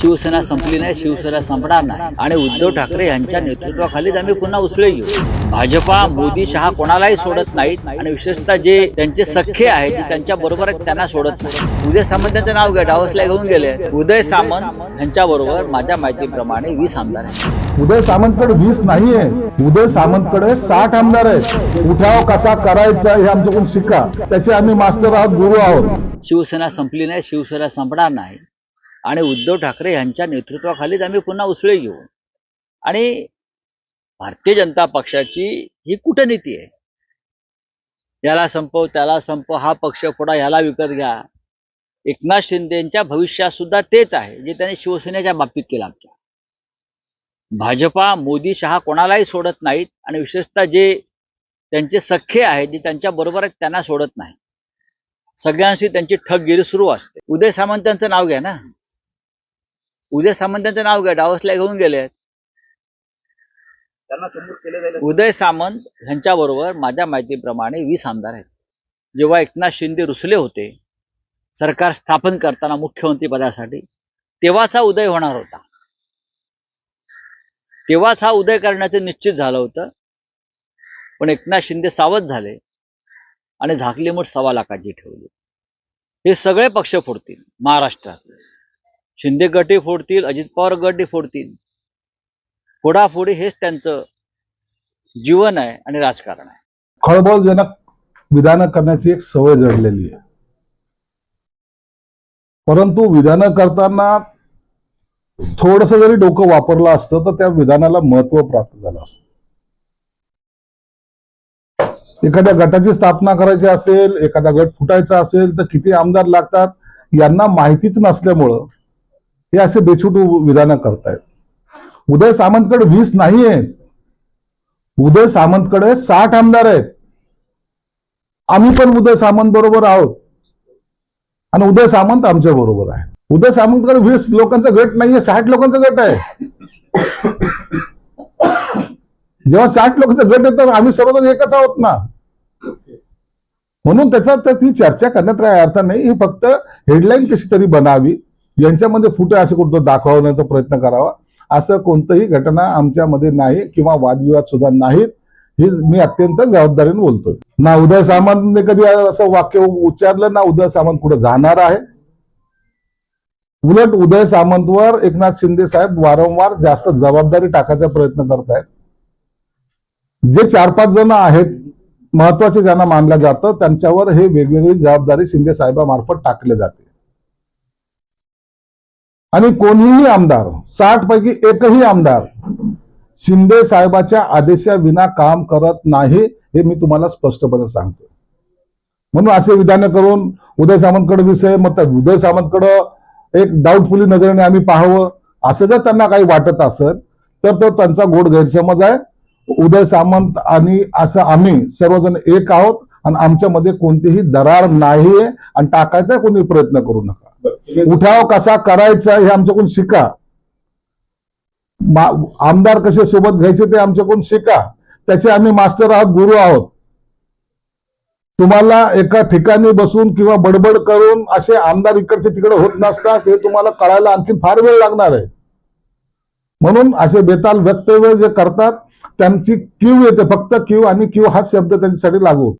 शिवसेना संपली नाही शिवसेना संपणार नाही. आणि उद्धव ठाकरे यांच्या नेतृत्वाखालीच आम्ही पुन्हा उसळे घेऊ. भाजपा मोदी शहा कोणालाही सोडत नाहीत. आणि विशेषतः जे त्यांचे सख्खे आहेत त्यांच्या बरोबर त्यांना सोडत नाही उदय सामंत यांचं नाव घ्या डावसला घेऊन गेले. उदय सामंत यांच्या बरोबर माझ्या माहितीप्रमाणे वीस आमदार आहेत. उदय सामंतकडे वीस नाहीये. उदय सामंतकडे साठ आमदार आहेत. उठाव कसा करायचा हे आमच्याकडून शिका. त्याचे आम्ही मास्टर आहोत गुरु आहोत. शिवसेना संपली नाही शिवसेना संपणार नाही. आणि उद्धव ठाकरे यांच्या नेतृत्वाखालीच आम्ही पुन्हा उसळे घेऊ. आणि भारतीय जनता पक्षाची ही कूटनीती आहे. याला संपव त्याला संपव हा पक्ष फोडा ह्याला विकत घ्या. एकनाथ शिंदेच्या भविष्यात सुद्धा तेच आहे जे त्यांनी शिवसेनेच्या बाबतीत केलं आमच्या. भाजपा मोदी शहा कोणालाही सोडत नाहीत आणि विशेषतः जे त्यांचे सख्खे आहेत जे त्यांच्या बरोबर आहेत त्यांना सोडत नाही सगळ्यांशी त्यांची ठगगिरी सुरू असते. उदय सामंतांचं नाव घ्या ना. उदय सामंत यांचं नाव घ्या डावसला घेऊन गेले उदय सामंत यांच्या बरोबर माझ्या माहितीप्रमाणे वीस आमदार आहेत. जेव्हा एकनाथ शिंदे रुसले होते सरकार स्थापन करताना मुख्यमंत्री पदासाठी तेव्हाच हा उदय होणार होता. तेव्हाच हा उदय करण्याचं निश्चित झालं होतं. पण एकनाथ शिंदे सावध झाले आणि झाकली मूठ सव्वा लाखाची ठेवली. हे सगळे पक्ष फोडतील महाराष्ट्रात. शिंदे गटही फोडतील अजित पवार गटही फोडतील. फोडाफोडी हेच त्यांचं जीवन आहे आणि राजकारण आहे. खळबळजनक विधानं करण्याची एक सवय जडलेली आहे. परंतु विधानं करताना थोडस जरी डोकं वापरलं असतं तर त्या विधानाला महत्त्व प्राप्त झालं असतं. एखाद्या गटाची स्थापना करायची असेल एखादा गट फुटायचा असेल तर किती आमदार लागतात यांना माहितीच नसल्यामुळं हे असे बेछूट विधानं करतायत. उदय सामंतकडे वीस नाही आहेत उदय सामंतकडे साठ आमदार आहेत. आम्ही पण उदय सामंत बरोबर आहोत. आणि उदय सामंत आमच्या बरोबर आहे. उदय सामंतकडे वीस लोकांचा गट नाहीये साठ लोकांचा गट आहे. जेव्हा साठ लोकांचा गट येतात आम्ही सर्वजण एकच आहोत ना. म्हणून त्याचा तर ती चर्चा करण्यात काही अर्थ नाही. ही फक्त हेडलाईन कशी तरी बनावी. यांच्यामध्ये फुटे असे कुठं दाखवण्याचा प्रयत्न करावा. असं कोणतंही घटना आमच्यामध्ये नाही किंवा वादविवाद सुद्धा नाहीत. हे मी अत्यंत जबाबदारीने बोलतोय. ना उदय सामंतने कधी असं वाक्य उच्चारलं ना उदय सामंत कुठे जाणार आहे? उलट उदय सामंतवर एकनाथ शिंदे साहेब वारंवार जास्त जबाबदारी टाकायचा प्रयत्न करत आहेत जे चार पाच जण आहेत महत्त्वाचे ज्यांना मानलं जातं त्यांच्यावर हे वेगवेगळी जबाबदारी शिंदे साहेबामार्फत टाकले जाते. आणि कोणीही आमदार साठ पैकी एकही आमदार शिंदे साहेबाच्या आदेशाविना काम करत नाही हे मी तुम्हाला स्पष्टपणे सांगतो म्हणून असे विधान करून उदय सामंतकडे विषय मग त्या उदय सामंतकडं एक डाऊटफुली नजरेने आम्ही पाहावं असं जर त्यांना काही वाटत असेल तर तो त्यांचा गोड गैरसमज आहे. उदय सामंत आणि असं आम्ही सर्वजण एक आहोत. आणि आमच्यामध्ये कोणतीही दरार नाहीये आणि टाकायचा कोणी प्रयत्न करू नका. उठाव कसा करायचा हे आमच्याकडून शिका. आमदार कसे सोबत घ्यायचे ते आमच्याकडून शिका. त्याचे आम्ही मास्टर आहोत गुरु आहोत. तुम्हाला एका ठिकाणी बसून किंवा बडबड करून असे आमदार इकडचे तिकडे होत नसतात हे तुम्हाला कळायला आणखी फार वेळ लागणार आहे. म्हणून असे बेताल वक्तव्य जे करतात त्यांची क्यू येते फक्त क्यू आणि क्यू हाच शब्द त्यांच्यासाठी लागू